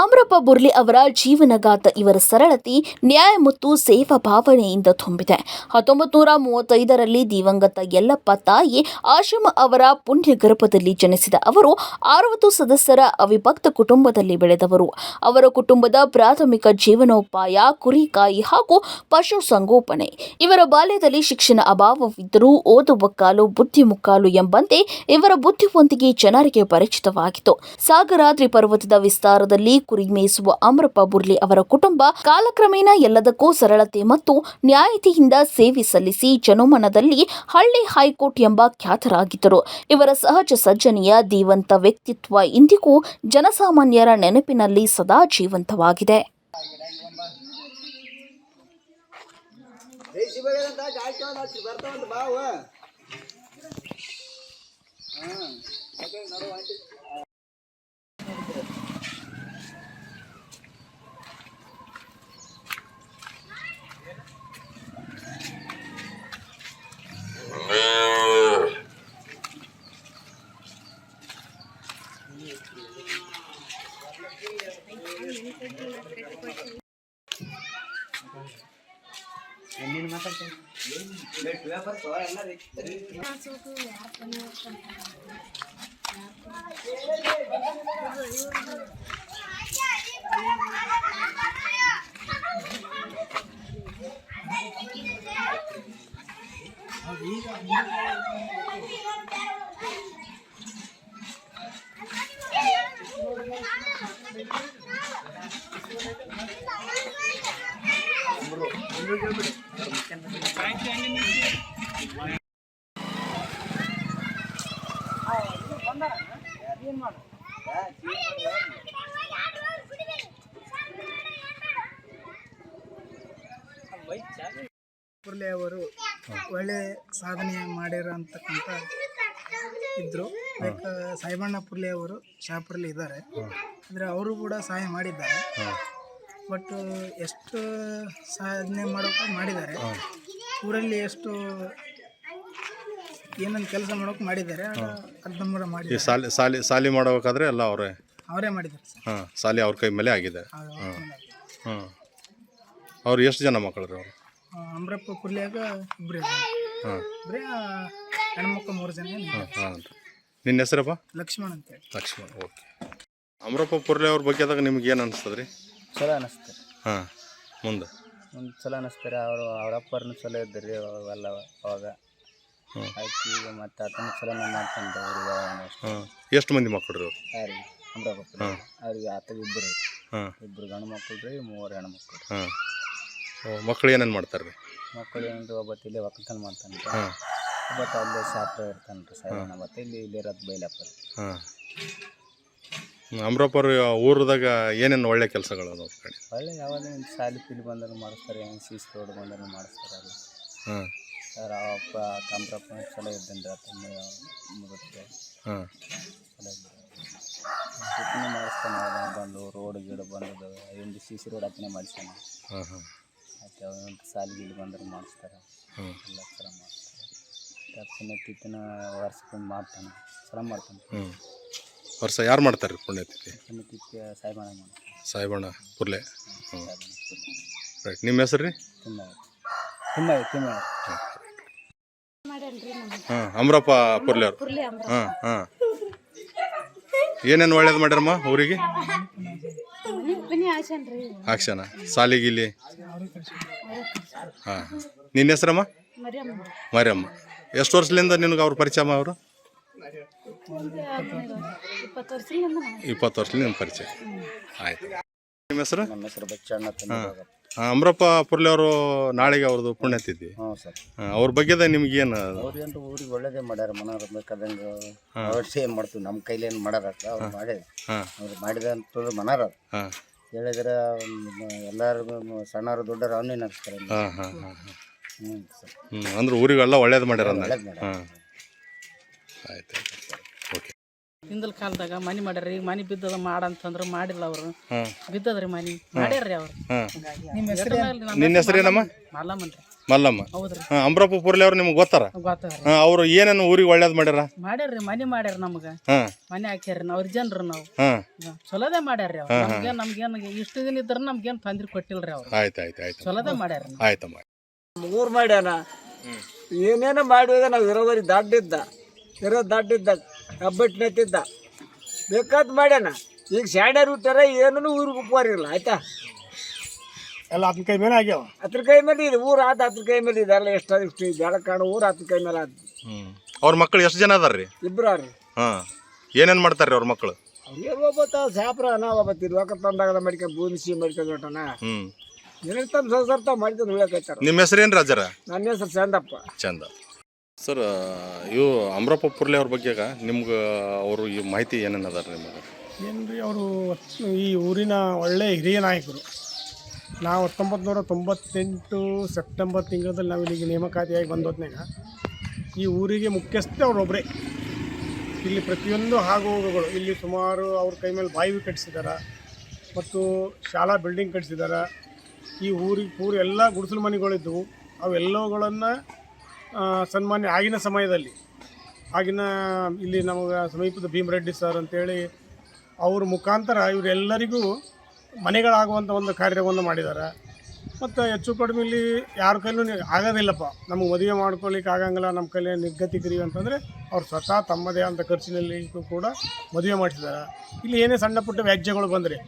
ಅಮರಪ್ಪ ಬುರ್ಲಿ ಅವರ ಜೀವನಗಾತ ಇವರ ಸರಳತೆ, ನ್ಯಾಯ ಮತ್ತು ಸೇವಾ ಭಾವನೆಯಿಂದ ತುಂಬಿದೆ. ಹತ್ತೊಂಬತ್ತು ನೂರ ಮೂವತ್ತೈದರಲ್ಲಿ ದಿವಂಗತ ಯಲ್ಲಪ್ಪ ತಾಯಿ ಆಶ್ರಮ ಅವರ ಪುಣ್ಯ ಗರ್ಭದಲ್ಲಿ ಜನಿಸಿದ ಅವರು ಅರವತ್ತು ಸದಸ್ಯರ ಅವಿಭಕ್ತ ಕುಟುಂಬದಲ್ಲಿ ಬೆಳೆದವರು. ಅವರ ಕುಟುಂಬದ ಪ್ರಾಥಮಿಕ ಜೀವನೋಪಾಯ, ಕುರಿಕಾಯಿ ಹಾಗೂ ಪಶುಸಂಗೋಪನೆ. ಇವರ ಬಾಲ್ಯದಲ್ಲಿ ಶಿಕ್ಷಣ ಅಭಾವವಿದ್ದರೂ ಓದುವ ಕಾಲು, ಬುದ್ಧಿ ಮುಕ್ಕಾಲು ಎಂಬಂತೆ ಇವರ ಬುದ್ಧಿವಂತಿಕೆ ಜನರಿಗೆ ಪರಿಚಿತವಾಗಿತ್ತು. ಸಾಗರಾತ್ರಿ ಪರ್ವತದ ವಿಸ್ತಾರದಲ್ಲಿ ಕುರಿ ಮೇಯಿಸುವ ಅಮರಪ್ಪ ಬುರ್ಲಿ ಅವರ ಕುಟುಂಬ ಕಾಲಕ್ರಮೇಣ ಎಲ್ಲದಕ್ಕೂ ಸರಳತೆ ಮತ್ತು ನ್ಯಾಯತೆಯಿಂದ ಸೇವೆ ಸಲ್ಲಿಸಿ ಜನಮನದಲ್ಲಿ ಹಳ್ಳಿ ಹೈಕೋರ್ಟ್ ಎಂಬ ಖ್ಯಾತರಾಗಿದ್ದರು. ಇವರ ಸಹಜ ಸಜ್ಜನೆಯ ದೀವಂತ ವ್ಯಕ್ತಿತ್ವ ಇಂದಿಗೂ ಜನಸಾಮಾನ್ಯರ ನೆನಪಿನಲ್ಲಿ ಸದಾ ಜೀವಂತವಾಗಿದೆ. Langsung. ಅವರು ಒಳ್ಳೆ ಸಾಧನೆ ಮಾಡಿರೋಂತಕ್ಕಂಥ ಇದ್ದರು ಲೈಕ್, ಸಾಯಿಬಣ್ಣ ಪುರ್ಲೆ ಅವರು ಶಾಪರ್ಲಿ ಇದ್ದಾರೆ. ಅಂದರೆ ಅವರು ಕೂಡ ಸಹಾಯ ಮಾಡಿದ್ದಾರೆ. ಬಟ್ ಎಷ್ಟು ಸಾಧನೆ ಮಾಡೋಕೆ ಮಾಡಿದ್ದಾರೆ. ಊರಲ್ಲಿ ಎಷ್ಟು ಏನೊಂದು ಕೆಲಸ ಮಾಡೋಕೆ ಮಾಡಿದ್ದಾರೆ ಈ ಮಾಡಿದ್ದಾರೆ. ಸಾಲಿ ಸಾಲಿ ಸಾಲಿ ಮಾಡಬೇಕಾದ್ರೆ ಎಲ್ಲ ಅವರೇ. ಅವರೇ ಮಾಡಿದ್ದಾರೆ ಸರ್. ಹಾಂ ಸಾಲಿ ಅವ್ರ ಕೈ ಮೇಲೆ ಆಗಿದೆ. ಹಾಂ ಹಾಂ. ಅವ್ರು ಎಷ್ಟು ಜನ ಮಕ್ಕಳು ರೀ ಅವರು? ಆ, ಅಮರಪ್ಪ ಕುರ್ಲಿಯಾಗ ಇಬ್ಬರು ಹಾಂ. ಇಬ್ಬರೇ ಹೆಣ್ಮಕ್ಳು ಮೂರು ಜನ. ಹಾಂ ನಿನ್ನ ಹೆಸರಪ್ಪ? ಲಕ್ಷ್ಮಣ್ ಅಂತ ಲಕ್ಷ್ಮಣ್ ಓಕೆ. ಅಮರಪ್ಪ ಪುರ್ಲೆ ಅವ್ರ ಬಗ್ಗೆದಾಗ ನಿಮ್ಗೆ ಏನು ಅನಿಸ್ತದೆ ರೀ ಚಲೋ ಅನಿಸ್ತು ಹಾಂ ಮುಂದೆ. ಒಂದು ಚಲೋ ಅನಿಸ್ತಾರೆ ಅವರು ಅವರಪ್ಪರನ್ನು ಚಲೋ ಇದ್ದರು ಅವೆಲ್ಲ ಅವಾಗ. ಆಯ್ತು ಮತ್ತೆ ಆತನ ಸಲ ನಾನು ಮಾಡ್ತಾನೆ ಅವ್ರಿಗೆ ಹಾಂ ಎಷ್ಟು ಮಂದಿ ಮಕ್ಕಳು ರೀ ಅವ್ರು ಯಾರಿಗೆ ಅಮ್ರಪ್ಪ ಹಾಂ ಅವ್ರಿಗೆ ಆತ ಇಬ್ಬರು. ಹಾಂ ಇಬ್ಬರು ಗಂಡು ಮಕ್ಕಳು ರೀ ಮೂವರು ಹೆಣ್ಣು ಮಕ್ಕಳು ಹಾಂ ಓ ಮಕ್ಕಳು ಏನೇನು ಮಾಡ್ತಾರೆ ರೀ? ಮಕ್ಕಳು ಏನಂದ್ರೆ ಒಬ್ಬತ್ತು ಇಲ್ಲೇ ಒಕ್ಕಲ್ತನ ಮಾಡ್ತಾನೆ ರೀ. ಹಾಂ ಒಬ್ಬತ್ತು ಅಲ್ಲೇ ಶಾಪ್ರ ಇರ್ತಾನೆ ರೀ ಮತ್ತೆ ಇಲ್ಲಿ ಇಲ್ಲಿ ಇರೋದು ಬೈಲಪ್ಪ ರೀ. ಹಾಂ ಅಮರಪ್ಪ ಅವ್ರ ಊರದಾಗ ಏನೇನು ಒಳ್ಳೆ ಕೆಲಸಗಳು ಅದಾವ ಅವ್ರ ಕಡೆ ಒಳ್ಳೆ ಯಾವುದೇ ಸಾಲಿ ಪಿಲಿ ಬಂದರೂ ಮಾಡಿಸ್ತಾರೆ ಏನು ಸಿ ಸಿ ರೋಡ್ ಬಂದರೂ ಮಾಡಿಸ್ತಾರೆ ಹಾಂ ಸರ್ ಅಪ್ಪ ಕಂಪ್ರಪ್ಪ ಚಲೋ ಇದ್ದೇನೆ ರೀ ಆತ ಮುಗುತ್ತೆ ಹಾಂ. ಚಲೋ ಇದ್ದ. ಸುತ್ತಲೂ ಮಾಡಿಸ್ತಾನೆ ಬಂದು ರೋಡ್ ಗಿಡ ಬಂದದ ಒಂದು ಸಿ ಸಿ ರೋಡ್ ಹತ್ತನೇ ಮಾಡಿಸ್ತಾನೆ. ಹಾಂ ಹಾಂ. ಮತ್ತು ಒಂದು ಸಾಲಿ ಗಿಡ ಬಂದ್ರೆ ಮಾಡಿಸ್ತಾರೆ. ಎಲ್ಲ ಚಲೋ ಮಾಡ್ತಾರೆ. ತಿತ್ತಿನ ವರ್ಷಕ್ಕೊಂದು ಮಾಡ್ತಾನೆ. ಚಲೋ ಮಾಡ್ತಾನೆ. ಹ್ಞೂ ವರ್ಷ ಯಾರು ಮಾಡ್ತಾರೆ ರೀ ಪುಣ್ಯತಿಥಿ ತಿತ್ತಿ ಸಾಯ್ಬಾಣ ಮಾಡ್ತಾನೆ. ಸಾಯಿಬಣ್ಣ ಪುರ್ಲೆ. ಹ್ಞೂ ರೈಟ್ ನಿಮ್ಮ ಹೆಸರು ರೀ? ತಿಮ್ಮ ತಿಮ್ಮ ತಿಮ್ಮ ಹಾಂ ಪುರ್ಲಿ ಪುರ್ಲೆ ಅವರು ಹಾಂ ಹಾಂ. ಏನೇನು ಒಳ್ಳೇದು ಮಾಡ್ಯಾರಮ್ಮ ಊರಿಗೆ? ಆಕ್ಷನ ಸಾಲಿಗಿಲಿ? ಹಾಂ. ನಿನ್ನ ಹೆಸರಮ್ಮ? ಮರಿಯಮ್ಮ. ಎಷ್ಟು ವರ್ಷದಿಂದ ನಿನಗೆ ಅವ್ರ ಪರಿಚಯ ಅಮ್ಮ ಅವರು ಇಪ್ಪತ್ತು ವರ್ಷದಿಂದ ನಿಮ್ಮ ಪರಿಚಯ. ಆಯ್ತು. ನಿಮ್ಮ ಹೆಸರು? ನಮ್ಮ ಹೆಸರು ಬಚ್ಚಣ್ಣ ಅಮರಪ್ಪ ಪುರ್ಲೆ ಅವರು ನಾಳೆಗೆ ಅವ್ರದ್ದು ಪುಣ್ಯತಿಥಿ. ಹ್ಞೂ ಸರ್. ಅವ್ರ ಬಗ್ಗೆ ನಿಮ್ಗೇನು ಅವ್ರೇನು ಏನು ಊರಿಗೆ ಒಳ್ಳೇದೇ ಮಾಡ್ಯಾರ ಮನೋರು ಬೇಕಾದಂಗೆ ಅವ್ರು ಸೇಮ್ ಮಾಡ್ತೀವಿ ನಮ್ಮ ಕೈಲಿ ಏನು ಮಾಡ್ಯಾರ ಅವ್ರು ಮಾಡಿದ ಹಾಂ. ಅವ್ರು ಮನಾರ. ಹಾಂ. ಹೇಳಿದ್ರೆ ಎಲ್ಲರಿಗೂ ಸಣ್ಣರು ದೊಡ್ಡರು ಅವನ್ನೇ ನಡೆಸ್ತಾರೆ ಹಾಂ ಹಾಂ ಹಾಂ ಹಾಂ. ಹ್ಞೂ ಸರ್. ಹ್ಞೂ ಅಂದ್ರೆ ಊರಿಗೆಲ್ಲ ಒಳ್ಳೇದು ಮಾಡ್ಯಾರ ಒಳ್ಳೇದು ಮಾಡ್ಯಾರ. ಹಾಂ. ಆಯ್ತು. ಹಿಂದಲ್ ಕಾಲದಾಗ ಮನಿ ಮಾಡ್ಯಾರ ಈಗ ಮನಿ ಬಿದ್ದದ ಮಾಡಂತಂದ್ರ ಮಾಡಿಲ್ಲ ಅವ್ರು. ಬಿದ್ದದ್ರಿ ಮನಿ ಮಾಡ್ಯಾರ್ರಿ ಅವ್ರು. ನಿನ್ನ ನಿಮ್ಮ ಹೆಸರು ನಿನ್ನ ಹೆಸರೇನಮ್ಮ ಮಲ್ಲಮ್ಮನ್ರಿ. ಮಲ್ಲಮ್ಮ. ಹೌದ್ರಿ. ಹಾಂ ಅಮ್ರಪ್ಪ ಪುರ್ಲೆ ಅವ್ರು ನಿಮ್ಗೆ ಗೊತ್ತಾರ? ಗೊತ್ತದ್ರಿ ಹಾಂ ಅವರು ಏನೇನು ಊರಿಗೆ ಒಳ್ಳೇದು ಮಾಡ್ಯಾರ? ಮಾಡ್ಯಾರ್ರಿ ಮನಿ ಮಾಡ್ಯಾರ ನಮ್ಗ. ಹಾಂ ಮನಿ ಹಾಕ್ಯಾರ್ರಿ ನಾವ್ ಜನರು ನಾವು. ಹಾಂ ಹ, ಚಲೋದೇ ಮಾಡ್ಯಾರ್ರಿ ಅವ್ರು. ನಮ್ಗೇನ್ ನಮ್ಗೇನ್ ಇಷ್ಟು ದಿನ ಇದ್ರ ನಮ್ಗೇನ್ ತೊಂದ್ರೆ ಕೊಟ್ಟಿಲ್ರಿ ಅವ್ರು. ಆಯ್ತು ಆಯ್ತು ಆಯ್ತು. ಚಲೋದೇ ಮಾಡ್ಯಾರ. ಆಯ್ತಮ್ಮ. ಮೂರು ಮಾಡ್ಯಾನ. ಏನೇನೋ ಮಾಡುವುದೇ ನಾವು ಇರೋದ್ರಿ ದಡ್ಡಿದ್ದ. ಇರೋ ದಡ್ಡಿದ್ದ ಕಬ್ಬಟ್ಟಿನತ್ತಿದ್ದ. ಬೇಕಾದ್ ಮಾಡ್ಯಾನ. ಈಗ ಸ್ಯಾಂಡರ್ ಹುಟ್ಟಾರ ಏನೂ ಊರಿಗೆ ಉಪವಾರಿಲ್ಲ ಆಯ್ತಾ? ಎಲ್ಲ ಆತನ ಕೈ ಮೇಲೆ ಆಗ್ಯಾವ. ಹತ್ರ ಕೈ ಮೇಲೆ ಇದೆ ಊರು ಆತ ಹತ್ರ ಕೈ ಮೇಲೆ ಇದೆ ಎಲ್ಲ ಎಷ್ಟು ಇಷ್ಟು ಬೆಳಕಾಣ ಊರು ಆತನ ಕೈ ಮೇಲೆ ಆದ. ಅವ್ರ ಮಕ್ಕಳು ಎಷ್ಟು ಜನ ಅದಾರ ರೀ ಇಬ್ರು ಅವ್ರಿ ಹಾಂ. ಏನೇನು ಮಾಡ್ತಾರೆ ಅವ್ರ ಮಕ್ಕಳು ಅವ್ರಿಗೆ ಒಬ್ಬತ್ತ ಸಾಪ್ರ ನಾ ಲೋಕ ರೊಕ್ಕ ತಂದಾಗ ಮಾಡ್ಕೊಂಡು ಭೂಮಿಸಿ ಮಡ್ಕೊಂಡು ಹೊಟ್ಟನ ಹ್ಞೂ ಏನೇನು ತಮ್ಮ ಸಂಸಾರ ತಾವು ಮಾಡ್ಕೊಂಡು ಉಳಿಯಕೈತಾರ ನಿಮ್ಮ ಹೆಸರೇನು ರಾಜರ ನನ್ನ ಹೆಸರು ಚಂದಪ್ಪ. ಚಂದ. ಸರ್ ಇವು ಅಮ್ರಪ್ಪ ಪುರ್ಲೆ ಅವ್ರ ಬಗ್ಗೆ ನಿಮ್ಗೆ ಅವರು ಈ ಮಾಹಿತಿ ಏನೇನು ಅದಾರ ನಿಮಗೆ? ಏನು ರೀ ಅವರು ಈ ಊರಿನ ಒಳ್ಳೆಯ ಹಿರಿಯ ನಾಯಕರು. ನಾವು ಹತ್ತೊಂಬತ್ತು ನೂರ ತೊಂಬತ್ತೆಂಟು ಸೆಪ್ಟೆಂಬರ್ ತಿಂಗಳಲ್ಲಿ ನಾವು ಇಲ್ಲಿಗೆ ನೇಮಕಾತಿಯಾಗಿ ಬಂದೋದ್ನಾಗ ಈ ಊರಿಗೆ ಮುಖ್ಯಸ್ಥೆ ಅವರೊಬ್ಬರೇ ಇಲ್ಲಿ ಪ್ರತಿಯೊಂದು ಆಗುಹೋಗುಗಳು ಇಲ್ಲಿ ಸುಮಾರು ಅವ್ರ ಕೈ ಮೇಲೆ ಬಾಯಿ ಕಟ್ಟಿಸಿದ್ದಾರೆ ಮತ್ತು ಶಾಲಾ ಬಿಲ್ಡಿಂಗ್ ಕಟ್ಟಿಸಿದಾರ. ಈ ಊರಿಗೆ ಪೂರ ಎಲ್ಲ ಗುಡಿಸಲು ಮನೆಗಳಿದ್ದವು. ಅವೆಲ್ಲವುಗಳನ್ನು ಸನ್ಮಾನ್ಯ ಆಗಿನ ಸಮಯದಲ್ಲಿ. ಆಗಿನ ಇಲ್ಲಿ ನಮಗೆ ಸಮೀಪದ ಭೀಮರೆಡ್ಡಿ ಸರ್ ಅಂತೇಳಿ ಅವ್ರ ಮುಖಾಂತರ ಇವರೆಲ್ಲರಿಗೂ ಮನೆಗಳಾಗುವಂಥ ಒಂದು ಕಾರ್ಯವನ್ನು ಮಾಡಿದ್ದಾರೆ. ಮತ್ತು ಹೆಚ್ಚು ಕಡಿಮೆ ಇಲ್ಲಿ ಯಾರ ಕೈಲೂ ಆಗೋದಿಲ್ಲಪ್ಪ. ನಮಗೆ ಮದುವೆ ಮಾಡ್ಕೊಳ್ಳಿಕ್ಕೆ ಆಗಂಗಿಲ್ಲ, ನಮ್ಮ ಕೈಲಿ ನಿರ್ಗತಿಕರಿ ಅಂತಂದರೆ ಅವ್ರು ಸ್ವತಃ ತಮ್ಮದೇ ಅಂತ ಖರ್ಚಿನಲ್ಲಿ ಕೂಡ ಮದುವೆ ಮಾಡಿಸಿದ್ದಾರೆ ಇಲ್ಲಿ ಏನೇ ಸಣ್ಣ ಪುಟ್ಟ ವ್ಯಾಜ್ಯಗಳು ಬಂದರೆ,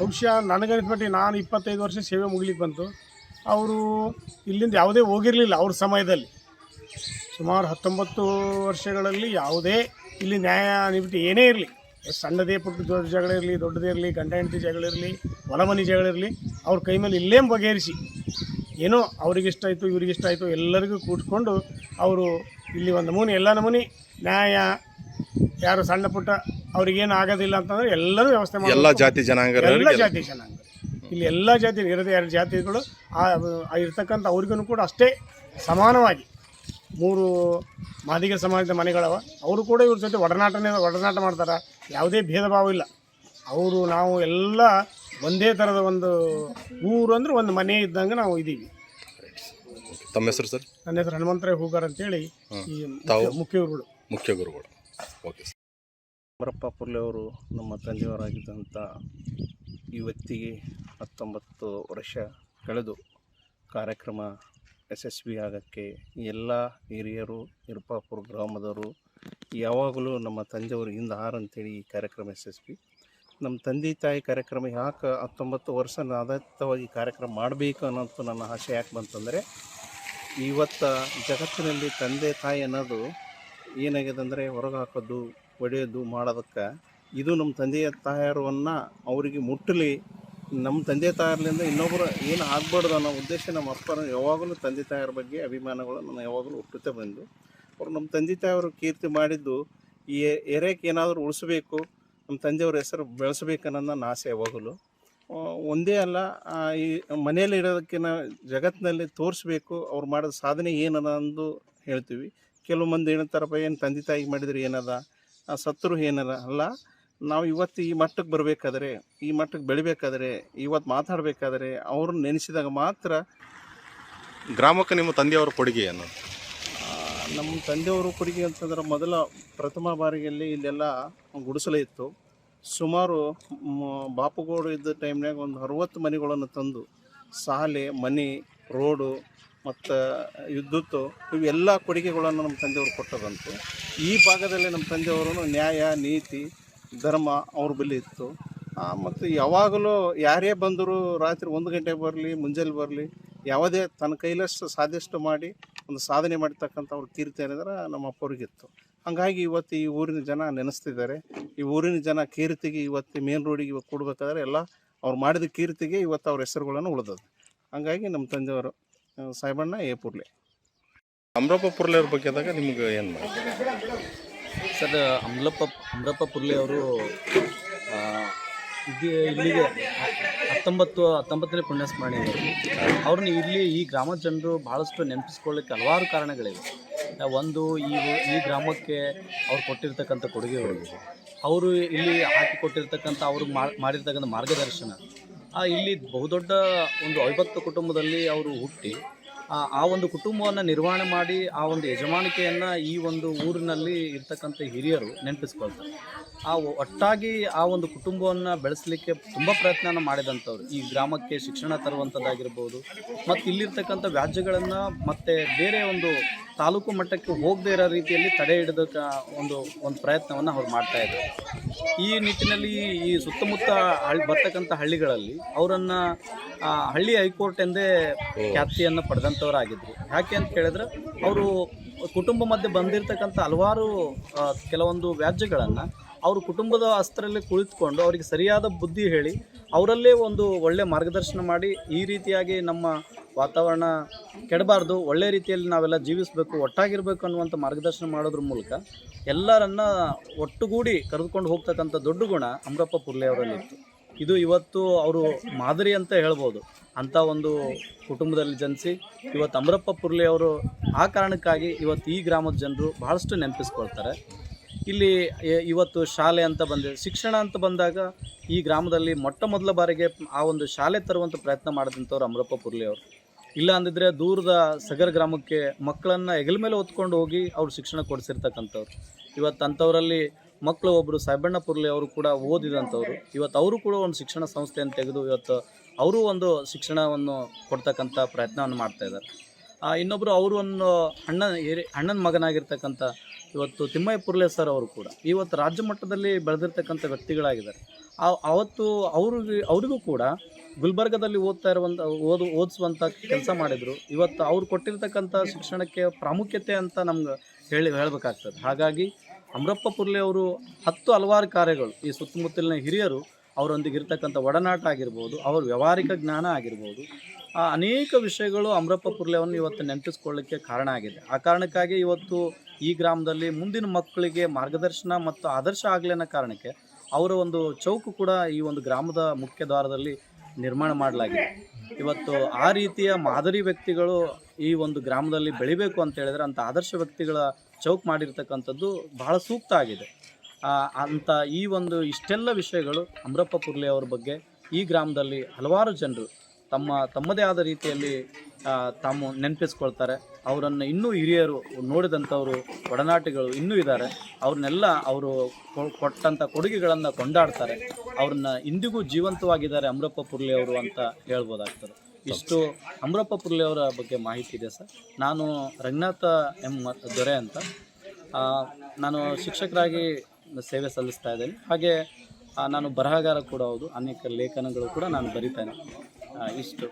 ಬಹುಶಃ ನನಗನ್ನಿಸ್ಬಿಟ್ಟು ನಾನು ಇಪ್ಪತ್ತೈದು ವರ್ಷ ಸೇವೆ ಮುಗಿಲಿಕ್ಕೆ ಬಂತು. ಅವರು ಇಲ್ಲಿಂದ ಯಾವುದೇ ಹೋಗಿರಲಿಲ್ಲ ಅವ್ರ ಸಮಯದಲ್ಲಿ. ಸುಮಾರು ಹತ್ತೊಂಬತ್ತು ವರ್ಷಗಳಲ್ಲಿ ಯಾವುದೇ ಇಲ್ಲಿ ನ್ಯಾಯ ನಿವೃತ್ತಿ ಏನೇ ಇರಲಿ ಸಣ್ಣದೇ ಪುಟ್ಟ ದೊಡ್ಡ ಜಗಳ ಇರಲಿ ದೊಡ್ಡದೇ ಇರಲಿ ಗಂಡ ಹೆಂಡತಿ ಜಗಳಿರಲಿ ಹೊಲಮನಿ ಜಗಳಿರಲಿ ಅವ್ರ ಕೈ ಮೇಲೆ ಇಲ್ಲೇ ಬಗೆಹರಿಸಿ ಏನೋ ಅವ್ರಿಗಿಷ್ಟ ಆಯಿತು ಇವ್ರಿಗಿಷ್ಟ ಆಯಿತು ಎಲ್ಲರಿಗೂ ಕೂತ್ಕೊಂಡು ಅವರು ಇಲ್ಲಿ ಒಂದು ನಮೂನಿ ಎಲ್ಲ ನಮೂನಿ ನ್ಯಾಯ ಯಾರು ಸಣ್ಣ ಪುಟ್ಟ ಅವ್ರಿಗೇನು ಆಗೋದಿಲ್ಲ ಅಂತಂದ್ರೆ ಎಲ್ಲರೂ ವ್ಯವಸ್ಥೆ ಮಾಡಿ ಎಲ್ಲ ಜಾತಿ ಜನಾಂಗ ಎಲ್ಲ ಜಾತಿ ಜನಾಂಗ. ಇಲ್ಲಿ ಎಲ್ಲ ಜಾತಿ ಇರೋದೇ ಎರಡು ಜಾತಿಗಳು ಆ ಆ ಇರ್ತಕ್ಕಂಥ ಅವ್ರಿಗೂ ಕೂಡ ಅಷ್ಟೇ ಸಮಾನವಾಗಿ ಮೂರು ಮಾದಿಗ ಸಮಾಜದ ಮನೆಗಳವ. ಅವರು ಕೂಡ ಇವ್ರ ಜೊತೆ ಒಡನಾಟನೇ ಒಡನಾಟ ಮಾಡ್ತಾರೆ. ಯಾವುದೇ ಭೇದ ಭಾವ ಇಲ್ಲ. ಅವರು ನಾವು ಎಲ್ಲ ಒಂದೇ ಥರದ ಒಂದು ಊರು ಅಂದ್ರೆ ಒಂದು ಮನೆ ಇದ್ದಂಗೆ ನಾವು ಇದ್ದೀವಿ ತಮ್ಮ ಹೆಸರು ಸರ್? ನನ್ನ ಹೆಸರು ಹನುಮಂತರಾಯ ಹೂಗಾರ್ ಅಂತೇಳಿ ಈ ತಾವು? ಮುಖ್ಯ- ಗುರುಗಳು. ಮುಖ್ಯ ಗುರುಗಳು. ಓಕೆ ಸರ್ ಅಮರಪ್ಪ ಪುರ್ಲೆ ಅವರು ನಮ್ಮ ತಂದೆಯವರಾಗಿದ್ದಂಥ ಈ ವ್ಯಕ್ತಿಗೆ ಹತ್ತೊಂಬತ್ತು ವರ್ಷ ಕಳೆದು ಕಾರ್ಯಕ್ರಮ ಯಶಸ್ವಿ ಆಗೋಕ್ಕೆ ಎಲ್ಲ ಹಿರಿಯರು, ಇರ್ಪಾಪುರ ಗ್ರಾಮದವರು, ಯಾವಾಗಲೂ ನಮ್ಮ ತಂದೆಯವರು ಹಿಂದೆ ಆರು ಅಂತೇಳಿ ಈ ಕಾರ್ಯಕ್ರಮ ಯಶಸ್ವಿ. ನಮ್ಮ ತಂದೆ ತಾಯಿ ಕಾರ್ಯಕ್ರಮ ಯಾಕೆ ಹತ್ತೊಂಬತ್ತು ವರ್ಷ ಆಧಾರಿತವಾಗಿ ಕಾರ್ಯಕ್ರಮ ಮಾಡಬೇಕು ಅನ್ನೋದು ನನ್ನ ಆಸೆ ಯಾಕೆ ಬಂತಂದರೆ, ಇವತ್ತು ಜಗತ್ತಿನಲ್ಲಿ ತಂದೆ ತಾಯಿ ಅನ್ನೋದು ಏನಾಗಿದೆ ಅಂದರೆ ಹೊರಗೆ ಹಾಕೋದು, ಹೊಡೆಯೋದು ಮಾಡೋದಕ್ಕೆ ಇದು ನಮ್ಮ ತಂದೆಯ ತಾಯರವನ್ನು ಅವರಿಗೆ ಮುಟ್ಟಲಿ ನಮ್ಮ ತಂದೆ ತಾಯರ್ಲಿಂದ ಇನ್ನೊಬ್ಬರು ಏನು ಆಗ್ಬಾರ್ದು ಅನ್ನೋ ಉದ್ದೇಶ ನಮ್ಮ ಅಪ್ಪನ ಯಾವಾಗಲೂ ತಂದೆ ತಾಯಿಯರ ಬಗ್ಗೆ ಅಭಿಮಾನಗಳು ನಾನು ಯಾವಾಗಲೂ ಹುಟ್ಟುತ್ತಾ ಬಂದು, ಅವರು ನಮ್ಮ ತಂದೆ ತಾಯವರು ಕೀರ್ತಿ ಮಾಡಿದ್ದು ಈ ಎರೇಕ ಏನಾದರೂ ಉಳಿಸ್ಬೇಕು, ನಮ್ಮ ತಂದೆಯವ್ರ ಹೆಸರು ಬೆಳೆಸ್ಬೇಕನ್ನೋ ನನ್ನ ಆಸೆ ಯಾವಾಗಲೂ. ಒಂದೇ ಅಲ್ಲ ಈ ಮನೆಯಲ್ಲಿ ಇರೋದಕ್ಕಿಂತ ಜಗತ್ತಿನಲ್ಲಿ ತೋರಿಸ್ಬೇಕು, ಅವ್ರು ಮಾಡಿದ ಸಾಧನೆ ಏನದ ಅಂದು ಹೇಳ್ತೀವಿ. ಕೆಲವು ಮಂದಿ ಏನಂತಾರಪ್ಪ ಏನು ತಂದೆ ತಾಯಿಗೆ ಮಾಡಿದ್ರೆ ಏನದ? ಸತ್ರು ಏನದ? ಅಲ್ಲ ನಾವು ಇವತ್ತು ಈ ಮಟ್ಟಕ್ಕೆ ಬರಬೇಕಾದ್ರೆ ಈ ಮಟ್ಟಕ್ಕೆ ಬೆಳಿಬೇಕಾದ್ರೆ ಇವತ್ತು ಮಾತಾಡಬೇಕಾದ್ರೆ ಅವ್ರನ್ನ ನೆನೆಸಿದಾಗ ಮಾತ್ರ ಗ್ರಾಮಕ್ಕೆ ನಿಮ್ಮ ತಂದೆಯವರ ಕೊಡುಗೆ ಏನು? ನಮ್ಮ ತಂದೆಯವರು ಕೊಡುಗೆ ಅಂತಂದ್ರೆ ಮೊದಲ ಪ್ರಥಮ ಬಾರಿಯಲ್ಲಿ ಇಲ್ಲೆಲ್ಲ ಗುಡಿಸಲು ಇತ್ತು. ಸುಮಾರು ಬಾಪುಗೋಡು ಇದ್ದ ಟೈಮ್ನಾಗ ಒಂದು ಅರುವತ್ತು ಮನೆಗಳನ್ನು ತಂದು ಸಾಲೆ ಮನೆ ರೋಡು ಮತ್ತು ವಿದ್ಯುತ್ತು ಇವೆಲ್ಲ ಕೊಡುಗೆಗಳನ್ನು ನಮ್ಮ ತಂದೆಯವರು ಕೊಟ್ಟದಂತು. ಈ ಭಾಗದಲ್ಲಿ ನಮ್ಮ ತಂದೆಯವರು ನ್ಯಾಯ ನೀತಿ ಧರ್ಮ ಅವ್ರ ಬಳಿ ಇತ್ತು. ಮತ್ತು ಯಾವಾಗಲೂ ಯಾರೇ ಬಂದರೂ ರಾತ್ರಿ ಒಂದು ಗಂಟೆಗೆ ಬರಲಿ, ಮುಂಜಾನೆ ಬರಲಿ, ಯಾವುದೇ ತನ್ನ ಕೈಲಷ್ಟು ಸಾಧ್ಯಷ್ಟು ಮಾಡಿ ಒಂದು ಸಾಧನೆ ಮಾಡಿರ್ತಕ್ಕಂಥ ಅವ್ರ ಕೀರ್ತಿ ಏನಿದ್ರೆ ನಮ್ಮ ಅಪ್ಪವ್ರಿಗಿತ್ತು ಹಾಗಾಗಿ ಇವತ್ತು ಈ ಊರಿನ ಜನ ನೆನೆಸ್ತಿದ್ದಾರೆ. ಈ ಊರಿನ ಜನ ಕೀರ್ತಿಗೆ ಇವತ್ತು ಮೇನ್ ರೋಡಿಗೆ ಇವತ್ತು ಕೊಡಬೇಕಾದ್ರೆ ಎಲ್ಲ ಅವ್ರು ಮಾಡಿದ ಕೀರ್ತಿಗೆ ಇವತ್ತು ಅವ್ರ ಹೆಸರುಗಳನ್ನು ಉಳಿದದ್ದು. ಹಾಗಾಗಿ ನಮ್ಮ ತಂದೆಯವರು ಸಾಯಿಬಣ್ಣ ಎ ಪುರ್ಲೆ. ಅಮ್ರಪ್ಪ ಪುರ್ಲೆಯವ್ರ ಬಗ್ಗೆ ಆದಾಗ ನಿಮ್ಗೆ ಏನು ಮಾಡಿ ಸರ್, ಅಮ್ಲಪ್ಪ ಅಮ್ರಪ್ಪ ಪುರ್ಲಿ ಅವರು ಇಲ್ಲಿಗೆ ಹತ್ತೊಂಬತ್ತು, ಹತ್ತೊಂಬತ್ತನೇ ಪುಣ್ಯಸ್ಮರಣೆ ಇದೆ. ಅವ್ರನ್ನ ಇಲ್ಲಿ ಈ ಗ್ರಾಮದ ಜನರು ಭಾಳಷ್ಟು ನೆನಪಿಸ್ಕೊಳ್ಳಿಕ್ಕೆ ಹಲವಾರು ಕಾರಣಗಳಿವೆ. ಒಂದು, ಈ ಈ ಗ್ರಾಮಕ್ಕೆ ಅವ್ರು ಕೊಟ್ಟಿರ್ತಕ್ಕಂಥ ಕೊಡುಗೆಗಳು ಅವರು ಇಲ್ಲಿ ಹಾಕಿಕೊಟ್ಟಿರ್ತಕ್ಕಂಥ ಅವರು ಮಾಡ್- ಮಾಡಿರ್ತಕ್ಕಂಥ ಮಾರ್ಗದರ್ಶನ. ಇಲ್ಲಿ ಬಹುದೊಡ್ಡ ಒಂದು ಅವಿಭಕ್ತ ಕುಟುಂಬದಲ್ಲಿ ಅವರು ಹುಟ್ಟಿ ಆ ಒಂದು ಕುಟುಂಬವನ್ನು ನಿರ್ವಹಣೆ ಮಾಡಿ ಆ ಒಂದು ಯಜಮಾನಿಕೆಯನ್ನು ಈ ಒಂದು ಊರಿನಲ್ಲಿ ಇರ್ತಕ್ಕಂಥ ಹಿರಿಯರು ನೆನಪಿಸ್ಕೊಳ್ತಾರೆ. ಆ ಒಟ್ಟಾಗಿ ಆ ಒಂದು ಕುಟುಂಬವನ್ನು ಬೆಳೆಸಲಿಕ್ಕೆ ತುಂಬ ಪ್ರಯತ್ನ ಮಾಡಿದಂಥವ್ರು. ಈ ಗ್ರಾಮಕ್ಕೆ ಶಿಕ್ಷಣ ತರುವಂಥದ್ದಾಗಿರ್ಬೋದು, ಮತ್ತು ಇಲ್ಲಿರ್ತಕ್ಕಂಥ ವ್ಯಾಜ್ಯಗಳನ್ನು ಮತ್ತೆ ಬೇರೆ ಒಂದು ತಾಲೂಕು ಮಟ್ಟಕ್ಕೆ ಹೋಗದೇ ಇರೋ ರೀತಿಯಲ್ಲಿ ತಡೆ ಹಿಡಿದ ಒಂದು ಒಂದು ಪ್ರಯತ್ನವನ್ನು ಅವ್ರು ಮಾಡ್ತಾ ಇದ್ದಾರೆ. ಈ ನಿಟ್ಟಿನಲ್ಲಿ ಈ ಸುತ್ತಮುತ್ತ ಹಳ್ಳಿ ಬರ್ತಕ್ಕಂಥ ಹಳ್ಳಿಗಳಲ್ಲಿ ಅವರನ್ನು ಹಳ್ಳಿ ಹೈಕೋರ್ಟ್ ಎಂದೇ ಖ್ಯಾತಿಯನ್ನು ಪಡೆದಂಥವರಾಗಿದ್ದರು ಯಾಕೆ ಅಂತ ಕೇಳಿದ್ರೆ, ಅವರು ಕುಟುಂಬ ಮಧ್ಯೆ ಬಂದಿರತಕ್ಕಂಥ ಹಲವಾರು ಕೆಲವೊಂದು ವ್ಯಾಜ್ಯಗಳನ್ನು ಅವರು ಕುಟುಂಬದ ಅಸ್ತ್ರಲ್ಲೇ ಕುಳಿತುಕೊಂಡು ಅವರಿಗೆ ಸರಿಯಾದ ಬುದ್ಧಿ ಹೇಳಿ, ಅವರಲ್ಲೇ ಒಂದು ಒಳ್ಳೆ ಮಾರ್ಗದರ್ಶನ ಮಾಡಿ ಈ ರೀತಿಯಾಗಿ ನಮ್ಮ ವಾತಾವರಣ ಕೆಡಬಾರ್ದು, ಒಳ್ಳೆ ರೀತಿಯಲ್ಲಿ ನಾವೆಲ್ಲ ಜೀವಿಸಬೇಕು, ಒಟ್ಟಾಗಿರಬೇಕು ಅನ್ನುವಂಥ ಮಾರ್ಗದರ್ಶನ ಮಾಡೋದ್ರ ಮೂಲಕ ಎಲ್ಲರನ್ನ ಒಟ್ಟುಗೂಡಿ ಕರೆದುಕೊಂಡು ಹೋಗ್ತಕ್ಕಂಥ ದೊಡ್ಡ ಗುಣ ಅಮರಪ್ಪ ಪುರ್ಲೆ ಅವರಲ್ಲಿತ್ತು ಇದು ಇವತ್ತು ಅವರು ಮಾದರಿ ಅಂತ ಹೇಳ್ಬೋದು. ಅಂಥ ಒಂದು ಕುಟುಂಬದಲ್ಲಿ ಜನಿಸಿ ಇವತ್ತು ಅಮರಪ್ಪ ಪುರ್ಲೆ ಅವರು ಆ ಕಾರಣಕ್ಕಾಗಿ ಇವತ್ತು ಈ ಗ್ರಾಮದ ಜನರು ಬಹಳಷ್ಟು ನೆನಪಿಸ್ಕೊಳ್ತಾರೆ. ಇಲ್ಲಿ ಇವತ್ತು ಶಾಲೆ ಅಂತ ಬಂದಿದೆ ಶಿಕ್ಷಣ ಅಂತ ಬಂದಾಗ ಈ ಗ್ರಾಮದಲ್ಲಿ ಮೊಟ್ಟ ಮೊದಲ ಬಾರಿಗೆ ಆ ಒಂದು ಶಾಲೆ ತರುವಂಥ ಪ್ರಯತ್ನ ಮಾಡಿದಂಥವ್ರು ಅಮರಪ್ಪ ಪುರ್ಲೆ ಅವರು. ಇಲ್ಲ ಅಂದಿದ್ರೆ ದೂರದ ಸಗರ್ ಗ್ರಾಮಕ್ಕೆ ಮಕ್ಕಳನ್ನು ಹೆಗಲ ಮೇಲೆ ಹೊತ್ಕೊಂಡು ಹೋಗಿ ಅವ್ರು ಶಿಕ್ಷಣ ಕೊಡಿಸಿರ್ತಕ್ಕಂಥವ್ರು. ಇವತ್ತು ಅಂಥವರಲ್ಲಿ ಮಕ್ಕಳು ಒಬ್ಬರು ಸಾಯಬಣ್ಣ ಪುರ್ಲೆ ಅವರು ಕೂಡ ಓದಿದಂಥವ್ರು. ಇವತ್ತು ಅವರು ಕೂಡ ಒಂದು ಶಿಕ್ಷಣ ಸಂಸ್ಥೆಯನ್ನು ತೆಗೆದು ಇವತ್ತು ಅವರು ಒಂದು ಶಿಕ್ಷಣವನ್ನು ಕೊಡ್ತಕ್ಕಂಥ ಪ್ರಯತ್ನವನ್ನು ಮಾಡ್ತಾ ಇದ್ದಾರೆ. ಇನ್ನೊಬ್ಬರು ಅವರು ಒಂದು ಅಣ್ಣ ಹಿರಿ, ಅಣ್ಣನ ಮಗನಾಗಿರ್ತಕ್ಕಂಥ ಇವತ್ತು ತಿಮ್ಮಯ್ಯ ಪುರ್ಲೆ ಸರ್ ಅವರು ಕೂಡ. ಇವತ್ತು ರಾಜ್ಯ ಮಟ್ಟದಲ್ಲಿ ಬೆಳೆದಿರ್ತಕ್ಕಂಥ ವ್ಯಕ್ತಿಗಳಾಗಿದ್ದಾರೆ. ಆ, ಅವತ್ತು ಅವ್ರಿಗೆ, ಅವರಿಗೂ ಕೂಡ ಗುಲ್ಬರ್ಗದಲ್ಲಿ ಓದ್ತಾ ಇರುವಂಥ ಓದು ಓದಿಸುವಂಥ ಕೆಲಸ ಮಾಡಿದರು. ಇವತ್ತು ಅವ್ರು ಕೊಟ್ಟಿರ್ತಕ್ಕಂಥ ಶಿಕ್ಷಣಕ್ಕೆ ಪ್ರಾಮುಖ್ಯತೆ ಅಂತ ನಮ್ಗೆ ಹೇಳಿ, ಹೇಳಬೇಕಾಗ್ತದೆ. ಹಾಗಾಗಿ ಅಮರಪ್ಪ ಪುರ್ಲೆ ಅವರು ಹತ್ತು ಹಲವಾರು ಕಾರ್ಯಗಳು, ಈ ಸುತ್ತಮುತ್ತಲಿನ ಹಿರಿಯರು ಅವರೊಂದಿಗೆ ಇರ್ತಕ್ಕಂಥ ಒಡನಾಟ ಆಗಿರ್ಬೋದು, ಅವ್ರ ವ್ಯವಹಾರಿಕ ಜ್ಞಾನ ಆಗಿರ್ಬೋದು, ಆ ಅನೇಕ ವಿಷಯಗಳು ಅಮರಪ್ಪ ಪುರ್ಲೆವನ್ನು ಇವತ್ತು ನೆನಪಿಸ್ಕೊಳ್ಳಿಕ್ಕೆ ಕಾರಣ ಆಗಿದೆ. ಆ ಕಾರಣಕ್ಕಾಗಿ ಇವತ್ತು ಈ ಗ್ರಾಮದಲ್ಲಿ ಮುಂದಿನ ಮಕ್ಕಳಿಗೆ ಮಾರ್ಗದರ್ಶನ ಮತ್ತು ಆದರ್ಶ ಆಗಲಿ ಅನ್ನೋ ಕಾರಣಕ್ಕೆ ಅವರ ಒಂದು ಚೌಕು ಕೂಡ ಈ ಒಂದು ಗ್ರಾಮದ ಮುಖ್ಯ ದ್ವಾರದಲ್ಲಿ ನಿರ್ಮಾಣ ಮಾಡಲಾಗಿದೆ. ಇವತ್ತು ಆ ರೀತಿಯ ಮಾದರಿ ವ್ಯಕ್ತಿಗಳು ಈ ಒಂದು ಗ್ರಾಮದಲ್ಲಿ ಬೆಳಿಬೇಕು ಅಂತ ಹೇಳಿದ್ರೆ ಅಂಥ ಆದರ್ಶ ವ್ಯಕ್ತಿಗಳ ಚೌಕ್ ಮಾಡಿರ್ತಕ್ಕಂಥದ್ದು ಬಹಳ ಸೂಕ್ತ ಆಗಿದೆ. ಅಂಥ ಈ ಒಂದು ಇಷ್ಟೆಲ್ಲ ವಿಷಯಗಳು ಅಮರಪ್ಪ ಪುರ್ಲೆ ಅವ್ರ ಬಗ್ಗೆ ಈ ಗ್ರಾಮದಲ್ಲಿ ಹಲವಾರು ಜನರು ತಮ್ಮ ತಮ್ಮದೇ ಆದ ರೀತಿಯಲ್ಲಿ ತಾವು ನೆನಪಿಸ್ಕೊಳ್ತಾರೆ. ಅವರನ್ನು ಇನ್ನೂ ಹಿರಿಯರು ನೋಡಿದಂಥವರು ಒಡನಾಟಿಗಳು ಇನ್ನೂ ಇದ್ದಾರೆ. ಅವ್ರನ್ನೆಲ್ಲ ಅವರು ಕೊಟ್ಟಂಥ ಕೊಡುಗೆಗಳನ್ನು ಕೊಂಡಾಡ್ತಾರೆ. ಅವ್ರನ್ನ ಇಂದಿಗೂ ಜೀವಂತವಾಗಿದ್ದಾರೆ ಅಮರಪ್ಪ ಪುರ್ಲಿ ಅವರು ಅಂತ ಹೇಳ್ಬೋದಾಗ್ತದೆ. ಇಷ್ಟು ಅಮರಪ್ಪ ಪುರ್ಲಿ ಅವರ ಬಗ್ಗೆ ಮಾಹಿತಿ ಇದೆ ಸರ್. ನಾನು ರಂಗನಾಥ ಎಂ ದೊರೆ ಅಂತ. ನಾನು ಶಿಕ್ಷಕರಾಗಿ ಸೇವೆ ಸಲ್ಲಿಸ್ತಾ ಇದ್ದೇನೆ. ಹಾಗೆ ನಾನು ಬರಹಗಾರ ಕೂಡ ಹೌದು. ಅನೇಕ ಲೇಖನಗಳು ಕೂಡ ನಾನು ಬರಿತೇನೆ ಇಷ್ಟು.